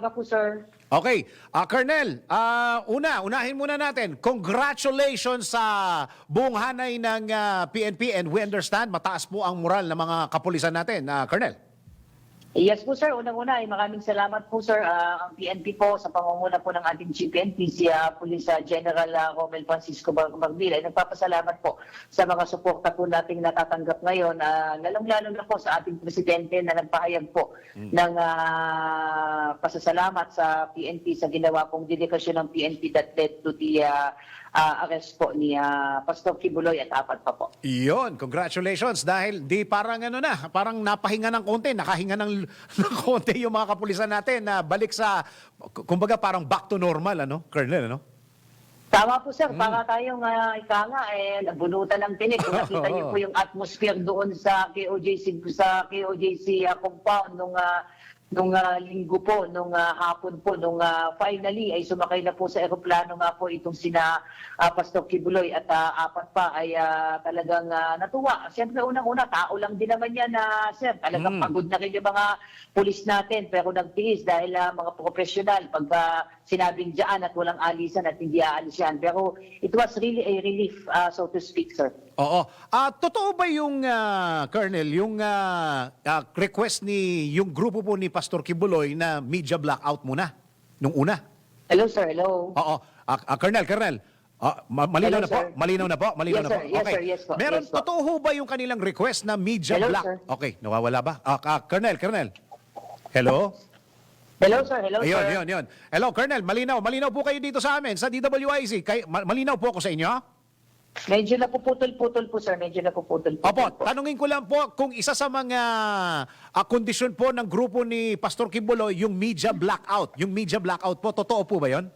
umaga po, sir. Okay, ah Colonel, ah, una, unahin muna natin. Congratulations sa buong hanay ng ah, PNP and we understand mataas po ang moral ng mga kapulisan natin, ah, Colonel. Yes po, sir. Unang-una, ay maraming salamat po, sir. Ah, ang PNP po sa pangunguna po ng ating Chief PNP, si ah, Police ah, General ah, Romel Francisco Barbila. Ay nagpapasalamat po sa mga suporta po nating natatanggap ngayon. Ah, lalong-lalo na po sa ating Presidente na nagpahayag po ng ah, pasasalamat sa PNP sa ginawa pong dedikasyon ng PNP that led to the ah, ah, arrest po ni ah, Pastor Kibuloy at apat pa po. Iyon, congratulations dahil di parang ano na, parang napahinga ng konti, nakahinga ng, ng konti yung mga kapulisan natin na balik sa, kumbaga parang back to normal, ano, Colonel, ano? Tama po sir, para tayong uh, ika nga, eh, nabunutan ng tinik. Kung nakita niyo po yung atmosphere doon sa KOJC, sa KOJC uh, compound nung ah, nung ah, linggo po, nung ah, hapon po, nung ah, finally ay sumakay na po sa eroplano nga po itong sina ah, Pastor Kibuloy at ah, apat pa ay ah, talagang ah, natuwa. Siyempre unang-una, tao lang din naman yan na sir, talagang Mm. pagod na rin yung mga pulis natin pero nagtiis dahil ah, mga professional pagka sinabing dyan at walang alisan at hindi aalis yan. Pero it was really a relief, ah, so to speak, sir. Oo. Ah, totoo ba yung ah, Colonel, yung ah, ah, request ni yung grupo po ni Pastor Kibuloy na media blackout muna nung una? Hello, sir. Hello. Oo. Ah, ah, Colonel, Colonel. Ma- malinaw Hello, na po? sir. Malinaw na po? Malinaw Yes, na po? sir. Yes, okay. sir. Yes po. Meron, Yes po. totoo ho ba yung kanilang request na media Hello, black? sir. Okay, nawawala ba? Ah, ah, Colonel, Colonel. Hello? Hello, sir. Hello, Ayun, sir. yun, yun. Hello, Colonel, malinaw. Malinaw po kayo dito sa amin, sa DWIC. Kay, ma- malinaw po ako sa inyo? Medyo napuputol-putol po, sir. Medyo napuputol-putol Opo, po. tanungin ko lang po kung isa sa mga ah, kondisyon po ng grupo ni Pastor Kibuloy, yung media blackout. Yung media blackout po, totoo po ba yon?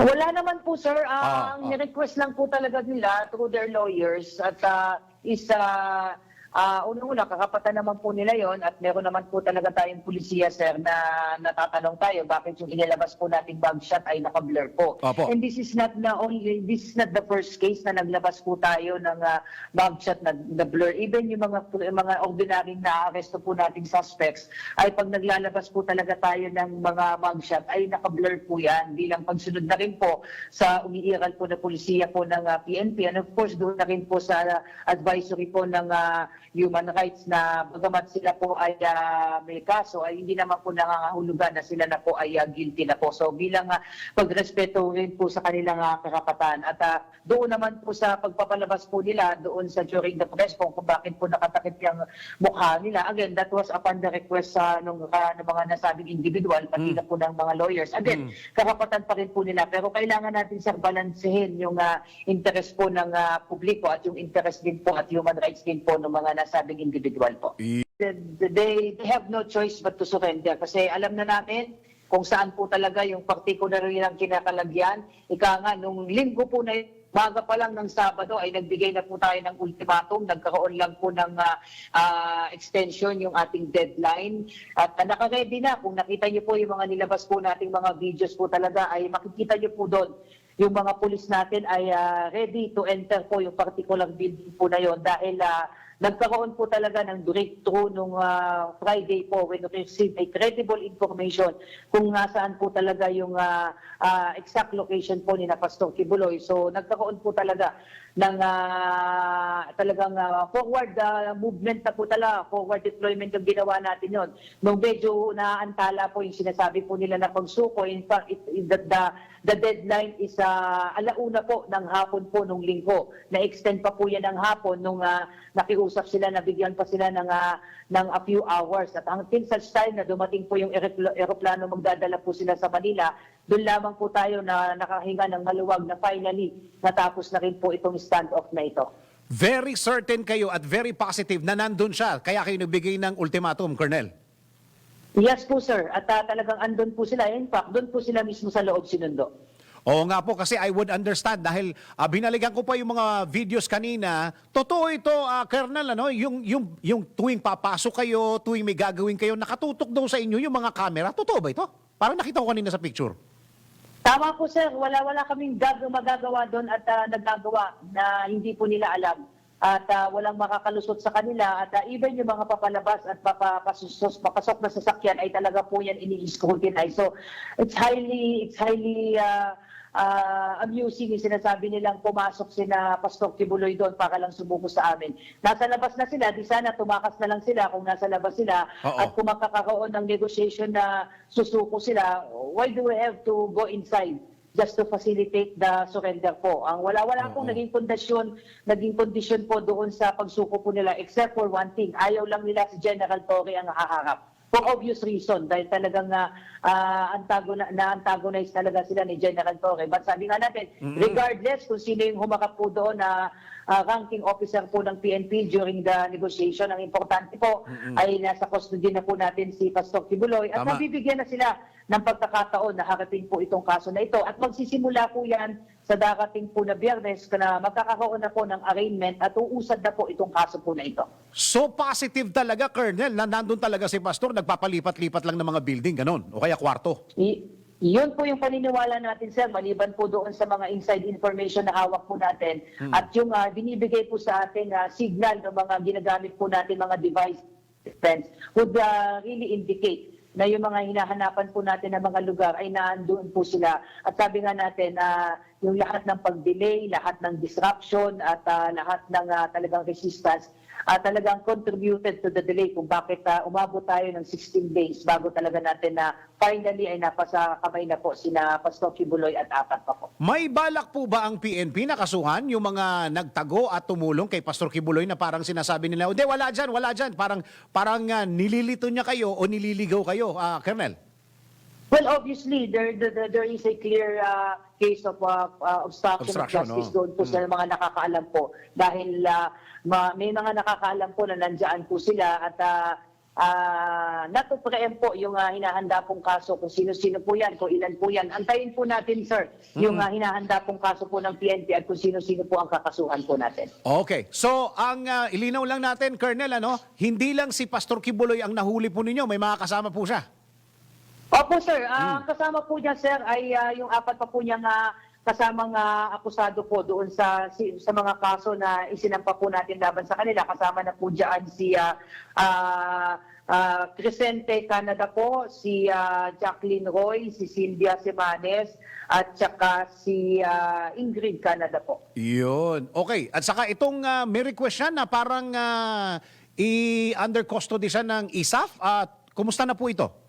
Wala naman po, sir. Ah, Ang ah. request lang po talaga nila through their lawyers at ah, is uh, uh, unang-una, kakapatan naman po nila yon at meron naman po talaga tayong pulisiya, sir, na natatanong tayo bakit yung inilabas po nating mugshot ay naka-blur po. Opo. And this is not the only, this is not the first case na naglabas po tayo ng uh, mugshot na, na blur. Even yung mga yung mga ordinary na aresto po nating suspects ay pag naglalabas po talaga tayo ng mga mugshot ay naka-blur po yan bilang pagsunod na rin po sa umiiral po na polisiya po ng uh, PNP and of course doon na rin po sa uh, advisory po ng uh, human rights na bagamat sila po ay uh, may kaso ay hindi naman po nangangahulugan na sila na po ay uh, guilty na po. So bilang uh, pagrespeto rin po sa kanilang uh, karapatan at uh, doon naman po sa pagpapalabas po nila doon sa during the press po kung bakit po nakatakip yung mukha nila. Again, that was upon the request sa nung uh, ng mga nasabing individual pati na po ng mga lawyers. Again, karapatan pa rin po nila pero kailangan natin sir balansehin yung uh, interest po ng uh, publiko at yung interest din po at human rights din po ng mga nasabing individual po. They, they have no choice but to surrender kasi alam na natin kung saan po talaga yung particular ng kinakalagyan. Ika nga, nung linggo po na Baga pa lang ng Sabado ay nagbigay na po tayo ng ultimatum. Nagkaroon lang po ng ah, ah, extension yung ating deadline. At uh, nakaready na. Kung nakita niyo po yung mga nilabas po nating mga videos po talaga ay makikita niyo po doon yung mga pulis natin ay ah, ready to enter po yung particular building po na yon dahil ah, nagkaroon po talaga ng breakthrough nung ah, Friday po when we received a credible information kung nasaan po talaga yung ah, ah, exact location po ni na Pastor Kibuloy. So nagkaroon po talaga ng ah, talagang ah, forward ah, movement na po talaga, forward deployment yung ginawa natin yon. Nung medyo naantala po yung sinasabi po nila na pagsuko, in fact, it, it- the, the, the deadline is ah, alauna po ng hapon po nung linggo. Na-extend pa po yan ng hapon nung ah, nakiusap sila, nabigyan pa sila ng, ah, ng a few hours. At hanggang such time na dumating po yung aeroplano, magdadala po sila sa Manila, doon lamang po tayo na nakahinga ng maluwag na finally natapos na rin po itong standoff na ito. Very certain kayo at very positive na nandun siya. Kaya kayo nagbigay ng ultimatum, Colonel. Yes po sir, at ah, talagang andun po sila. In fact, doon po sila mismo sa loob sinundo. Oo nga po kasi I would understand dahil ah, binalikan ko pa yung mga videos kanina. Totoo ito, ah, Colonel, ano, yung, yung, yung tuwing papasok kayo, tuwing may gagawin kayo, nakatutok daw sa inyo yung mga camera. Totoo ba ito? Parang nakita ko kanina sa picture. Tama po sir, wala wala kaming gag magagawa doon at ah, nagagawa na hindi po nila alam. At ah, walang makakalusot sa kanila at ah, even yung mga papalabas at papapasok papasok na sasakyan ay talaga po yan ini-scrutinize. So it's highly it's highly ah, ah, amusing yung sinasabi nilang pumasok sina Pastor Kibuloy doon para lang sumuko sa amin. Nasa labas na sila, di sana tumakas na lang sila kung nasa labas sila Oo. at kung makakaroon ng negotiation na susuko sila, why do we have to go inside? Just to facilitate the surrender po. Ang wala-wala pong Oo. naging kondisyon, naging kondisyon po doon sa pagsuko po nila except for one thing. Ayaw lang nila si General Torre ang haharap. For obvious reason, dahil talagang uh, antagona, na-antagonize talaga sila ni General Torre. But sabi nga natin, regardless kung sino yung humakap po doon na ah, ranking officer po ng PNP during the negotiation, ang importante po ay nasa custody na po natin si Pastor Kibuloy at Tama. nabibigyan na sila ng pagkakataon na harapin po itong kaso na ito. At magsisimula po yan sa darating po na biyernes na magkakaroon na po ng arraignment at uusad na po itong kaso po na ito. So positive talaga, Colonel, na nandun talaga si Pastor, nagpapalipat-lipat lang ng mga building, ganun, o kaya kwarto. I- yun po yung paniniwala natin, sir, maliban po doon sa mga inside information na hawak po natin at yung ah, binibigay po sa ating ah, signal ng mga ginagamit po natin, mga device defense, would ah, really indicate na yung mga hinahanapan po natin ng mga lugar ay naandoon po sila. At sabi nga natin na yung lahat ng pag-delay, lahat ng disruption at ah, lahat ng ah, talagang resistance ah, talagang contributed to the delay kung bakit ah, umabot tayo ng 16 days bago talaga natin na finally ay napasa kamay na po sina Pastor Kibuloy at apat pa po. May balak po ba ang PNP na kasuhan yung mga nagtago at tumulong kay Pastor Kibuloy na parang sinasabi nila, hindi, wala dyan, wala dyan. Parang, parang ah, nililito niya kayo o nililigaw kayo, ah, Colonel. Well, obviously, there there, there- is a clear uh, case of uh, uh, obstruction, Obstruction, of justice oo. doon po sa mga nakakaalam po. Dahil uh, ma- may mga nakakaalam po na nandyan po sila at uh, uh, not to preempt po yung uh, hinahanda pong kaso kung sino-sino po yan, kung ilan po yan. Antayin po natin, sir, yung uh, hinahanda pong kaso po ng PNP at kung sino-sino po ang kakasuhan po natin. Okay. So, ang ah, ilinaw lang natin, Colonel, ano, hindi lang si Pastor Kibuloy ang nahuli po ninyo, may mga kasama po siya. Opo sir, Ah, kasama po niya sir ay ah, yung apat pa po niyang ah, kasamang ah, akusado po doon sa si- sa mga kaso na isinampa po natin laban sa kanila. Kasama na po diyan si ah, ah, ah, Crescente Canada po, si ah, Jacqueline Roy, si Sylvia Semanes at saka si ah, Ingrid Canada po. Yun. Okay. At saka itong ah, may request siya na parang ah, i-under custody siya ng ISAF. At kumusta na po ito?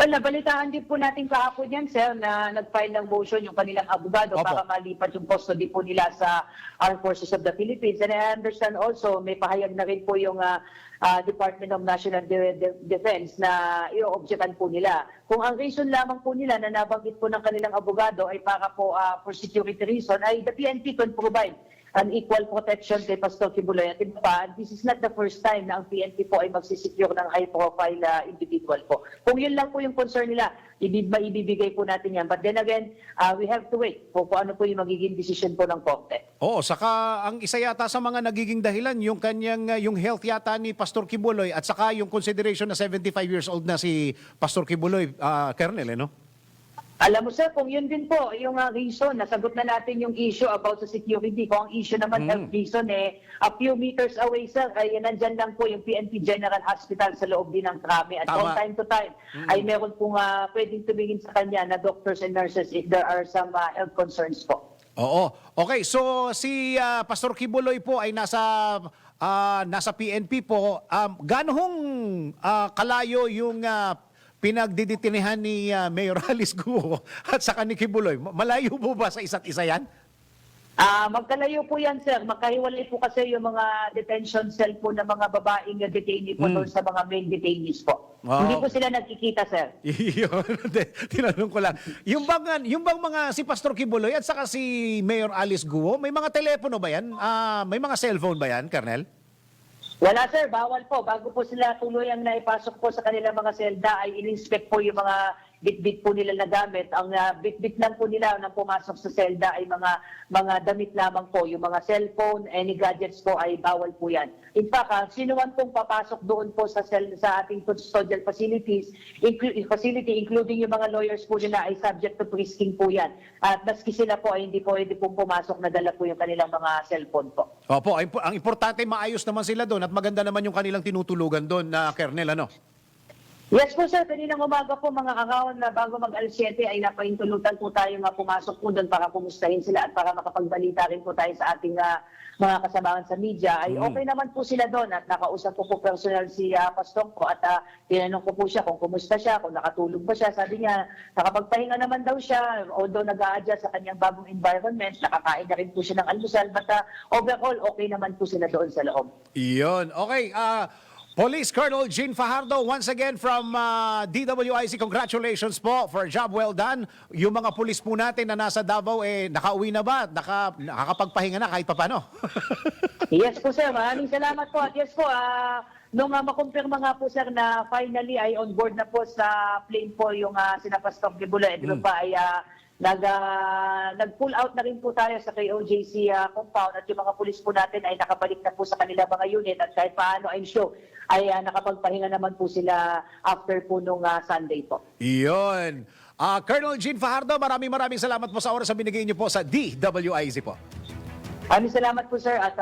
Well, nabalitaan din po natin kahapon yan, sir, na nag-file ng motion yung kanilang abogado Opo. para malipat yung custody po nila sa Armed Forces of the Philippines. And I understand also, may pahayag na rin po yung ah, ah, Department of National De- De- Defense na i-objectan po nila. Kung ang reason lamang po nila na nabanggit po ng kanilang abogado ay para po ah, for security reason, ay the PNP can provide an equal protection kay Pastor Kibuloy at iba pa. This is not the first time na ang PNP po ay magsisecure ng high-profile uh, individual po. Kung yun lang po yung concern nila, ibig maibibigay po natin yan. But then again, uh, we have to wait po kung ano po yung magiging decision po ng korte. Oo, saka ang isa yata sa mga nagiging dahilan yung kanyang ah, yung health yata ni Pastor Kibuloy at saka yung consideration na 75 years old na si Pastor Kibuloy, ah, Colonel, eh, no? Alam mo sir, kung yun din po yung uh, reason, nasagot na natin yung issue about sa security. Kung ang issue naman health reason eh, a few meters away sir, ay nandyan lang po yung PNP General Hospital sa loob din ng trami. At Tama. from time to time, ay meron pong uh, pwedeng tumingin sa kanya na doctors and nurses if there are some uh, health concerns po. Oo. Okay, so si ah, Pastor Kibuloy po ay nasa ah, nasa PNP po. Um, gano'ng ah, kalayo yung ah, pinagdiditinihan ni ah, Mayor Alice Guo at saka ni Kibuloy? Malayo po ba sa isa't isa yan? Ah, magkalayo po yan, sir. Magkahiwalay po kasi yung mga detention cell po ng mga babaeng na detainee po doon sa mga main detainees po. Wow. Hindi po sila nagkikita, sir. Hindi, tinanong ko lang. Yung bang, yung bang mga si Pastor Kibuloy at saka si Mayor Alice Guo, may mga telepono ba yan? Ah, may mga cellphone ba yan, Colonel? Wala sir, bawal po. Bago po sila tuluyang naipasok po sa kanilang mga selda ay in-inspect po yung mga bit-bit po nila na gamit. Ang ah, bit-bit lang po nila nang pumasok sa selda ay mga mga damit lamang po. Yung mga cellphone, any gadgets po ay bawal po yan. In fact, ah, sino man pong papasok doon po sa cell, sa ating custodial facilities, inclu- facility, including yung mga lawyers po nila ay subject to frisking po yan. At maski sila po ay hindi po pwede pong pumasok na dala po yung kanilang mga cellphone po. Opo, ang impo- ang importante maayos naman sila doon at maganda naman yung kanilang tinutulugan doon na Colonel ano. Yes po sir, kaninang umaga po mga kakawan na bago mag alas 7 ay napaintulutan po tayo nga pumasok po doon para kumustahin sila at para makapagbalita rin po tayo sa ating ah, mga kasamahan sa media. Ay Mm. okay naman po sila doon at nakausap ko po personal si uh, Pastong ko at ah, tinanong ko po siya kung kumusta siya, kung nakatulog ba siya. Sabi niya, nakapagpahinga naman daw siya, although nag adjust sa kanyang bagong environment, nakakain na rin po siya ng almusal, but ah, overall okay naman po sila doon sa loob. Iyon. Okay, ah Police Colonel Jean Fajardo, once again from ah, DWIC, congratulations po for a job well done. Yung mga pulis po natin na nasa Davao, eh, nakauwi na ba? Naka, nakakapagpahinga na kahit papano? Yes po sir, maraming salamat po. At yes po, ah, nung uh, makumpirma nga po sir na finally ay on board na po sa plane po yung uh, sinapastong Gibula. Ito Mm. pa ay ah, nag, ah, nag-pull out na rin po tayo sa KOJC ah, compound at yung mga pulis po natin ay nakabalik na po sa kanila mga unit at kahit paano I'm sure ay ah, nakapagpahinga naman po sila after po nung ah, Sunday po. Iyon. Ah, Colonel Jean Fajardo, maraming maraming salamat po sa oras na binigay niyo po sa DWIC po. Maraming salamat po sir at